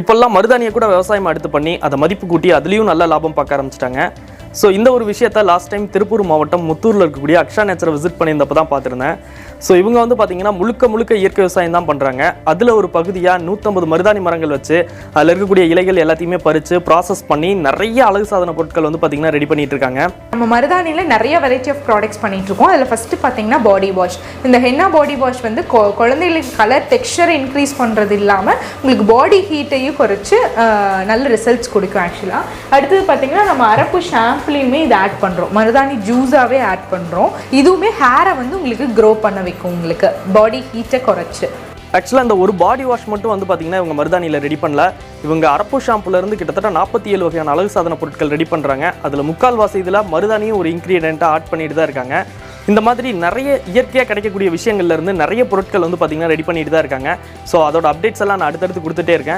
இப்போல்லாம் மருதாணியை கூட விவசாயம் எடுத்து பண்ணி அதை மதிப்பு கூட்டி அதுலேயும் நல்ல லாபம் பார்க்க ஆரம்பிச்சிட்டாங்க. ஸோ இந்த ஒரு விஷயத்த லாஸ்ட் டைம் திருப்பூர் மாவட்டம் முத்தூரில் இருக்கக்கூடிய அக்ஷா நேச்சரை விசிட் பண்ணியிருந்தப்போ தான் பார்த்துருந்தேன். ஸோ இவங்க வந்து பார்த்தீங்கன்னா முழுக்க முழுக்க இயற்கை விவசாயம் தான் பண்ணுறாங்க அதில் ஒரு பகுதியாக நூற்றம்பது மருதாணி மரங்கள் வச்சு அதில் இருக்கக்கூடிய இலைகள் எல்லாத்தையுமே பறித்து ப்ராசஸ் பண்ணி நிறைய அழகு சாதன பொருட்கள் வந்து பார்த்தீங்கன்னா ரெடி பண்ணிட்டு இருக்காங்க. நம்ம மருதாணியில் நிறைய வெரைட்டி ஆஃப் ப்ராடக்ட்ஸ் பண்ணிட்டு இருக்கோம். அதில் ஃபஸ்ட்டு பார்த்தீங்கன்னா பாடி வாஷ் இந்த ஹென்னா பாடி வாஷ் வந்து கொ- குழந்தைகளுக்கு கலர் டெக்ஸ்சர் இன்க்ரீஸ் பண்ணுறது இல்லாமல் உங்களுக்கு பாடி ஹீட்டையும் குறைச்சி நல்ல ரிசல்ட்ஸ் கொடுக்கும் ஆக்சுவலாக அடுத்தது பார்த்தீங்கன்னா நம்ம அரப்பு ஷாம்புலேயுமே இது ஆட் பண்ணுறோம் மருதாணி ஜூஸாகவே ஆட் பண்ணுறோம் இதுவுமே ஹேரை வந்து உங்களுக்கு க்ரோ பண்ண வைக்கும் உங்களுக்கு. பாடி ஹீட்டை குறைச்சி. ஆக்சுவலாக இந்த ஒரு பாடி வாஷ் மட்டும் வந்து பார்த்தீங்கன்னா இவங்க மருதாணியில் ரெடி பண்ணல. இவங்க அரப்பு ஷாம்புலேருந்து கிட்டத்தட்ட நாற்பத்தி ஏழு வகையான அழகு சாதன பொருட்கள் ரெடி பண்ணுறாங்க அதில் முக்கால்வாசி இதில் மருதாணியும் ஒரு இன்க்ரீடியண்ட்டாக ஆட் பண்ணிட்டு தான் இருக்காங்க. இந்த மாதிரி நிறைய இயற்கையாக கிடைக்கக்கூடிய விஷயங்கள்லேருந்து நிறைய பொருட்கள் வந்து பார்த்தீங்கன்னா ரெடி பண்ணிட்டு தான் இருக்காங்க. ஸோ அதோட அப்டேட்ஸ் எல்லாம் நான் அடுத்தடுத்து கொடுத்துட்டே இருக்கேன்.